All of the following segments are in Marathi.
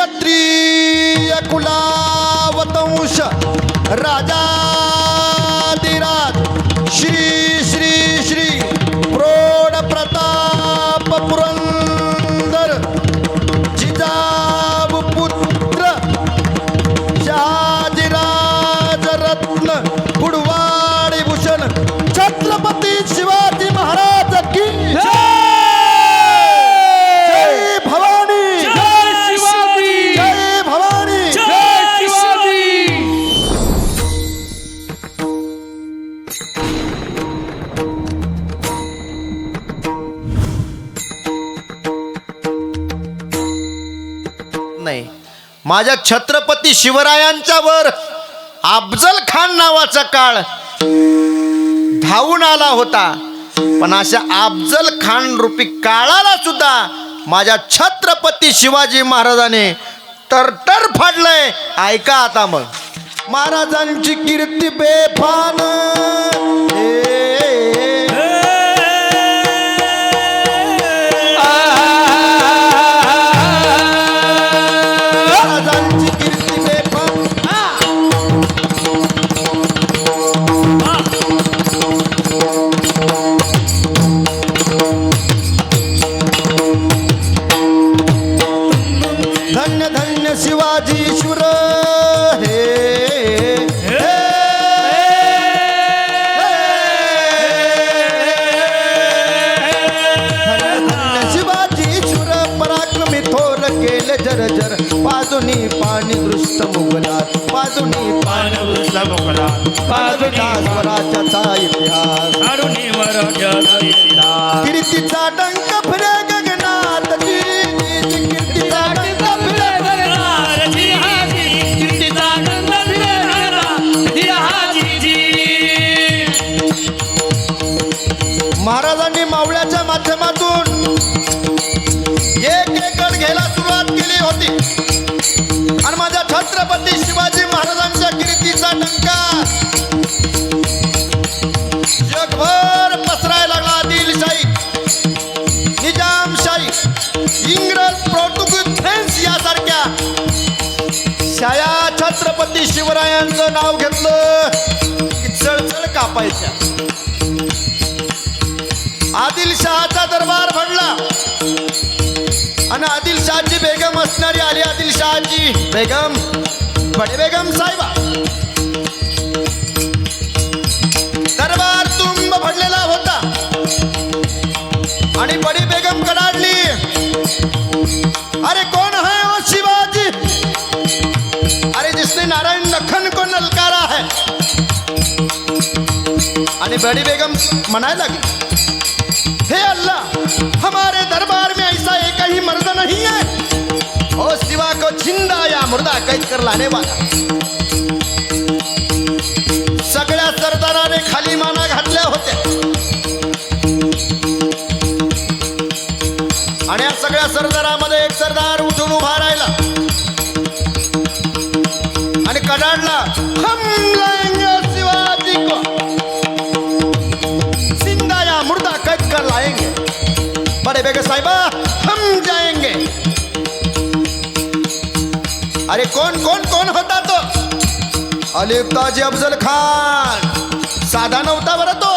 क्षत्रिय कुलावतंश राजा माझ्या छत्रपती शिवरायांच्या वर अफजल खान नावाचा काळ धावून आला होता. पण अशा अफजल खान रूपी काळाला सुद्धा माझ्या छत्रपती शिवाजी महाराजाने तरतर फाडलंय. ऐका आता मग. महाराजांची कीर्ती बेफान. बाजूनी पाणी दृष्ट मुघलात बाजूनी पानवृष्ट मोकळा पाजूनी स्वराज्याचा इतिहास. कीर्तीचा डंक फिरे जगभर पसरायला लागला आदिलशाही निजामशाही इंग्रज पोर्तुगीज फ्रेंच यासारख्या. शाया छत्रपती शिवरायांचं नाव घेतलं की चळचळ कापायच्या. आदिलशहाचा दरबार भरला आणि आदिलशहाची बेगम असणारी आली आदिलशहाची बेगम बडे बेगम साहेबा. बडी बेगम कडाडली अरे कौन है वो शिवाजी? अरे जिसने नारायण लखन को नलकारा है। आणि बडी बेगम म्हणायला लागली हे अल्लाह, हमारे दरबार में ऐसा एक ही मर्द नहीं है। ओ शिवा को ज़िंदा या मुर्दा कैद कर लाने वाला। सगळ्या सरदाराने खाली माना घातल्या होत्या सरदारामध्ये एक सरदार उठून उभा राहिला. आणि कडाडला जिंदा या मुर्दा कैद कर लाएंगे. बड़े बेगे हम जाएंगे. अरे कोण कोण कोण होता तो? अलिफ्ताजी अफजल खान. साधा नव्हता बरं तो.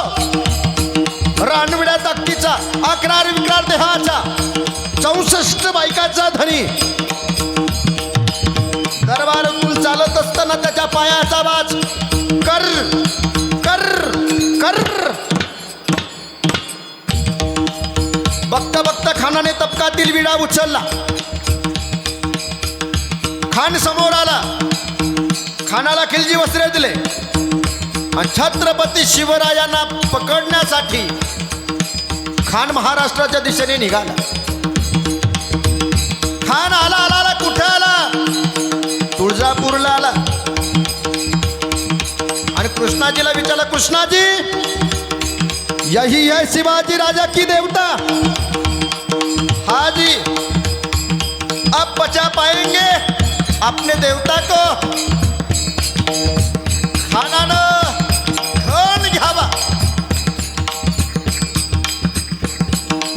रानविड्या तक्तीचा अकरार विक्रार देहाचा. चौसष्ट बायकाचा धनी. दरबार चालत असताना त्याच्या पायाचा वाज. कर कर कर. बघता बघता खानाने तबकातील विडा उचलला. खान समोर आला. खानाला खिलजी वस्त्रे दिले आणि छत्रपती शिवरायांना पकडण्यासाठी खान महाराष्ट्राच्या दिशेने निघाला. खान आला आला आला. कुठे आला? तुळजापूरला आला. आणि कृष्णाजीला विचारला कृष्णाजी यही है शिवाजी राजा की देवता? हा जी अब बचा पाएंगे अपने देवता को. खानानं खान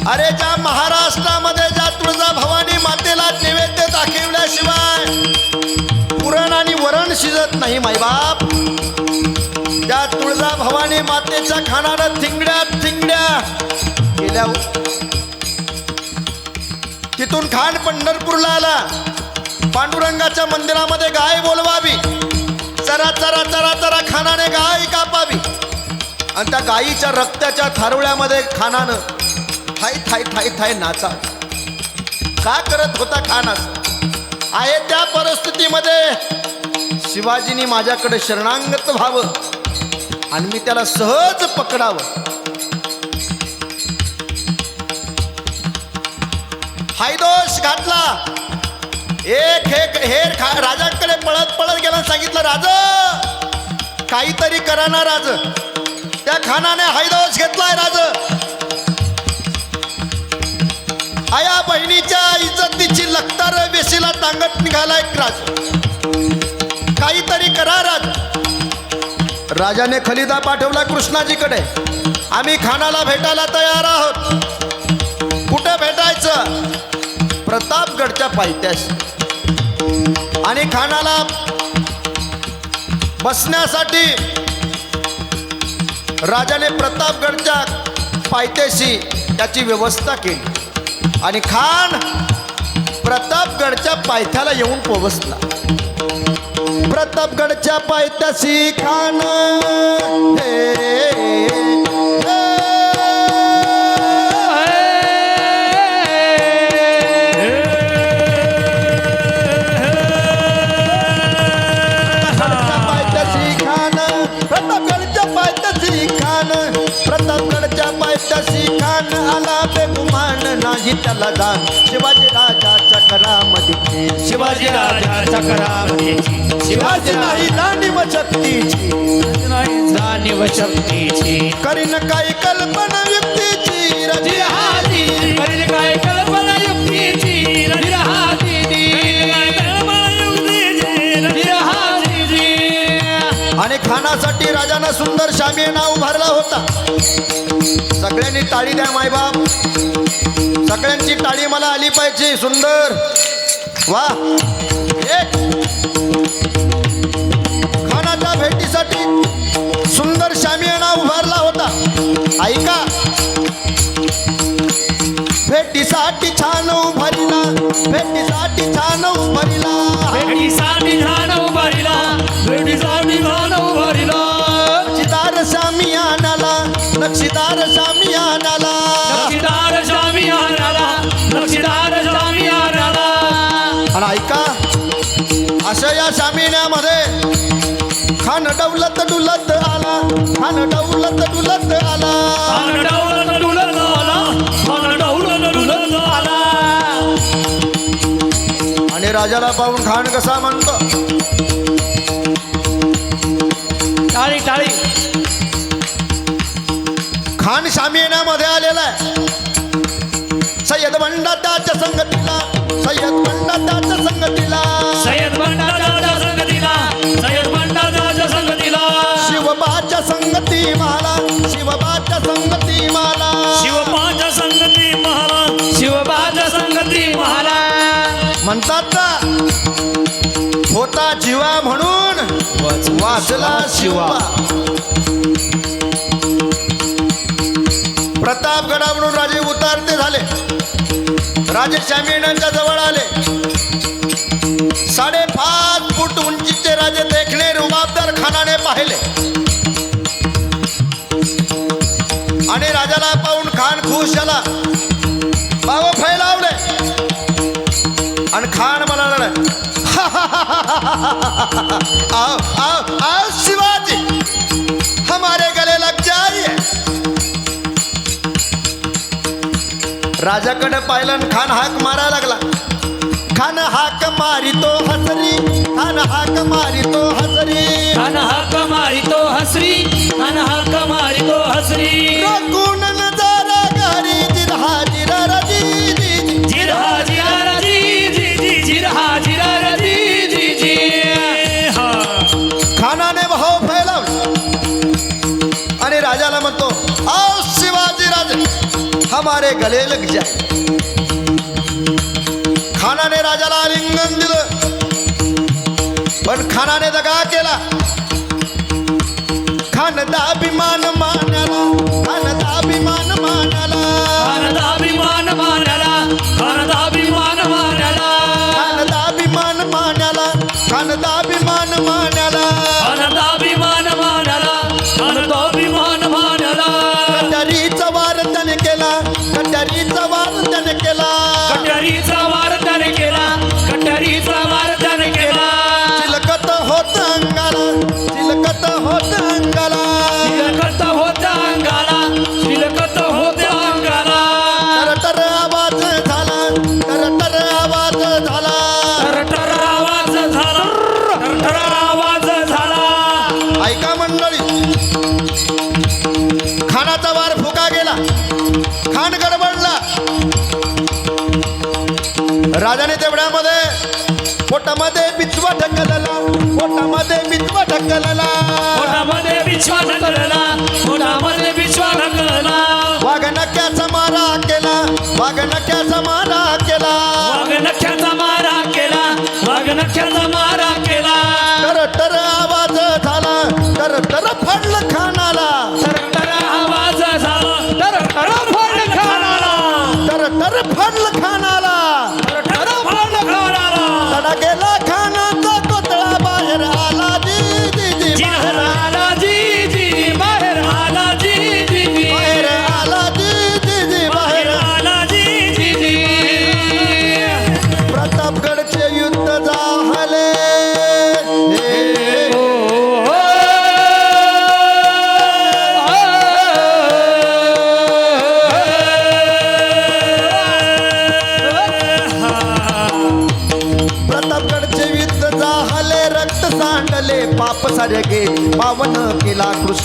अरे ज्या महाराष्ट्रामध्ये ज्या तुळजा भवानी शिवाय पुरण आणि वरण शिजत नाही मायबाप त्या तुळजा भवानी मातेच्या खानानं थिंगड्या थिंगड्या गेल्या हो. तिथून खान पंढरपूरला आला पांडुरंगाच्या मंदिरामध्ये गाय बोलवावी. चरा चरा चरा चरा खानाने गाय कापावी. आणि त्या गायीच्या रक्ताच्या थारोळ्यामध्ये खानानं थाय थाय थाय थाय नाचा का करत होता खान असं आहे त्या परिस्थितीमध्ये शिवाजीने माझ्याकडे शरणांगत व्हावं आणि मी त्याला सहज पकडावं. हायदोष घातला. एक हे हेर खा राजाकडे पळत पळत गेला सांगितलं राज काहीतरी करा ना राज. त्या खानाने हायदोष घेतलाय राज. आया बहिणीच्या इज्जतीची लखतर वेशीला निघाला निघालाय राज. काहीतरी करा राज. राजाने खलिदा पाठवला कृष्णाजीकडे. आम्ही खानाला भेटायला तयार आहोत. कुठे भेटायचं? प्रतापगडच्या पायथ्याशी आणि खानाला बसण्यासाठी राजाने प्रतापगडच्या पायथ्याशी त्याची व्यवस्था केली. आणि खान प्रतापगडच्या पायथ्याला येऊन पोहोचला. प्रतापगडच्या पायथ्याशी खान हे, हे. पायथ्याशी खान प्रतापगडच्या पायथ्याशी खान प्रतापगडच्या पायथ्याशी खान आला बेगुमान नाही त्याला दान शिवाजी राजाच्या करामध्ये शिवाजी राजाच्या करामतीची शिवाजी नाही जाणीव शक्तीची. जाणीव शक्तीची. करीन काही कल्पना युक्तीची. रजी जिरहादी करील काय कल्पना युक्तीची. जिरहादी जिरहादी आणि खानासाठी राजानं सुंदर शामियाना उभारला होता. सगळ्यांनी टाळी द्या मायबाप. सगळ्यांची टाळी मला आली पाहिजे सुंदर. वा. खानाच्या भेटीसाठी सुंदर शामियाना उभारला होता. ऐका. भेटीसाठी छान उभारिला भेटीसाठी छान अशा या शामियानामध्ये खान डवलत डुलत आला खान डवलत डुलत आला. डौलत डुलत आला डौलत डुलत आला. आणि राजाला पाहून खान कसा म्हणतो? टाळी टाळी. खान शामियानामध्ये आलेला आहे. सय्यद बंडा त्याच्या संगतीला सय्यद बंडा त्याच्या संगतीला. सय्यद संगती माला शिवबाच्या संगती माला. शिवबाच्या संगती महाला शिवबाच्या संगती म्हणतात ना होता जीवा म्हणून वाचला शिवा. प्रतापगडावरून राजे उतारते झाले. राजे शामियानांच्या जवळ आले. साडेपाच फूट उंचीचे राजे देखणे खान झाला बाबा फैलावले. आणि खान म्हणाला आओ आओ आओ शिवाजी. हमारे गले लग जाइए. राजाकडे पाहिलं खान हाक मारायला लागला. खान हाक मारी तो हसरी. खान हाक मारी तो हसरी. अन हक मारी तो हसरी. अन हक मारी तो हसरी. हमारे गले लग जाए। खाना खानाने राजाला दिल दिलं पण खानाने दगा केला। खान दाबी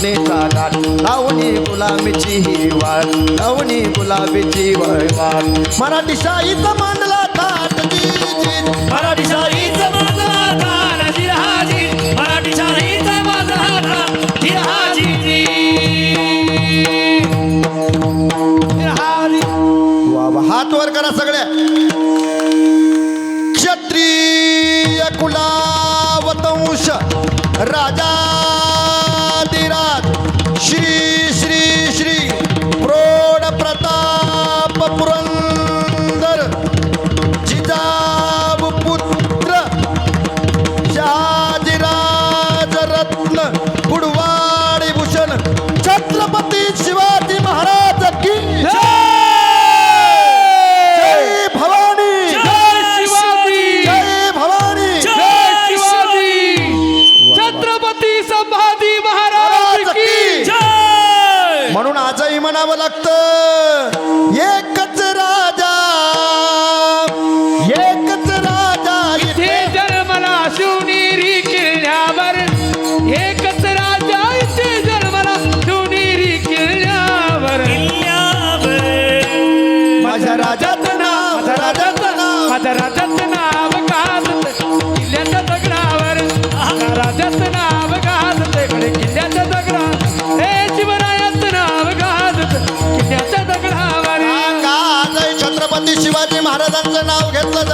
कृष्णे ताटात लावणी गुलाबीची ही वाळ लावणी गुलाबीची वळवाळ. मराठी शाहीचा मांडला ताट मराठी शाही महाराजांचं नाव घेतलं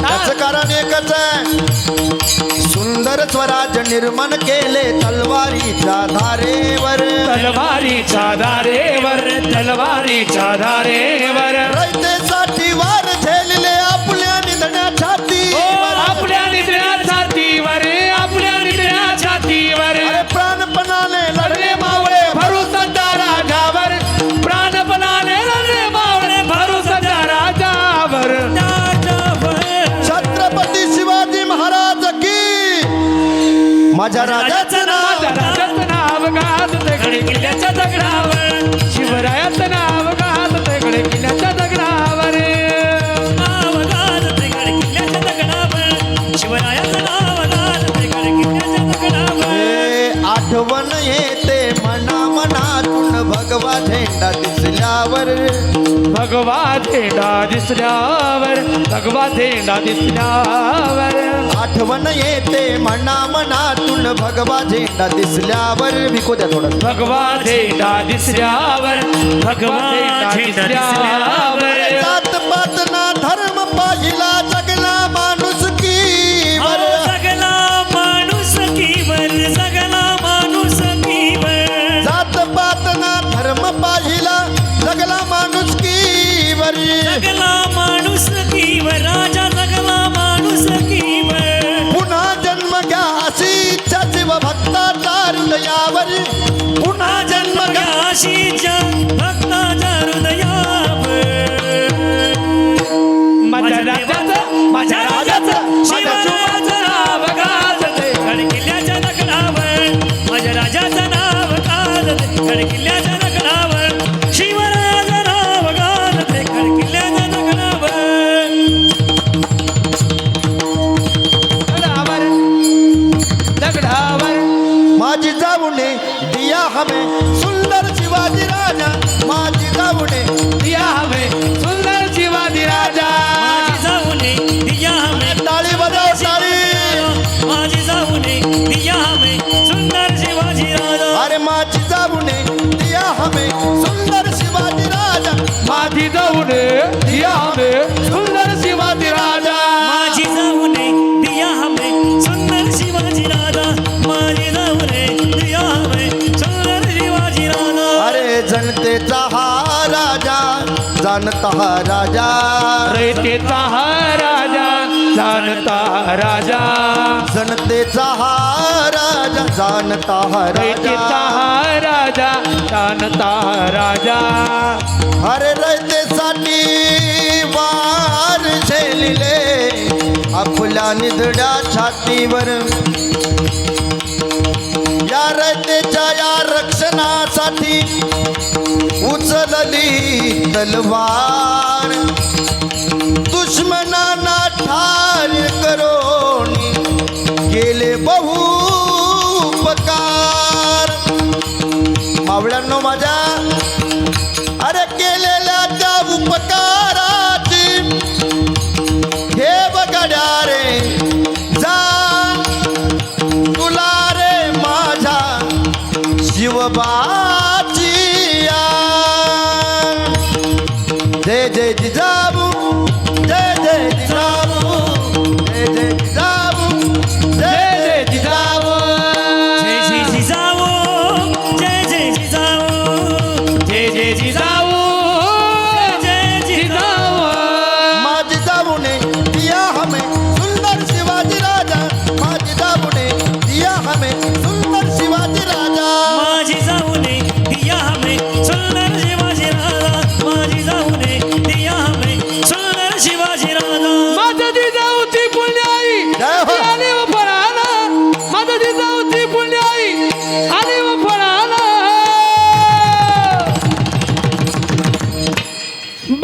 त्याच कारण एकच आहे. सुंदर स्वराज निर्माण केले तलवारीच्या धारेवर. तलवारीच्या धारेवर तलवारीच्या धारेवर. माझ्या राजाचं नाव. राजाचं नाव गाज दगडे किल्ल्याच्या दगडावर. शिवरायाचं नाव गाज दगडे किल्ल्याच्या दगडावर. आठवण येते मना मनातून भगवा झेंडा दिसल्यावर. भगवा झेंडा दिसल्यावर भगवा झेंडा दिसल्यावर. आठवण येते म्हणा मनातून भगवा झेंडा दिसल्यावर. विको द्या थोडं. भगवा झेंडा दिसल्यावर भगवा झेंडा दिसल्यावर. माझी जाऊने दिया हमें सुंदर शिवाजी राजा। माझी जाऊने दिया हमें सुंदर शिवाजी राजा। माझी जाऊने दिया हमें टाळी बजाव टाळी माझी जाऊने दिया हमें सुंदर शिवाजी राजा। अरे माझी जाऊने दिया हमें सुंदर शिवाजी राजा। माझी जाऊन दिया हमें सुंदर जनतेचा हा राजा जाणता हा राजा। रयतेचा हा राजा जाणता राजा। जनतेचा हा राजा जाणता हा रयतेचा राजा हा राजा जाणता राजा। अरे रयतेसाठी वार झेलिले आपल्या निधड्या छातीवर। या रयतेच्या या रक्षणासाठी उचलली तलवार. दुश्मन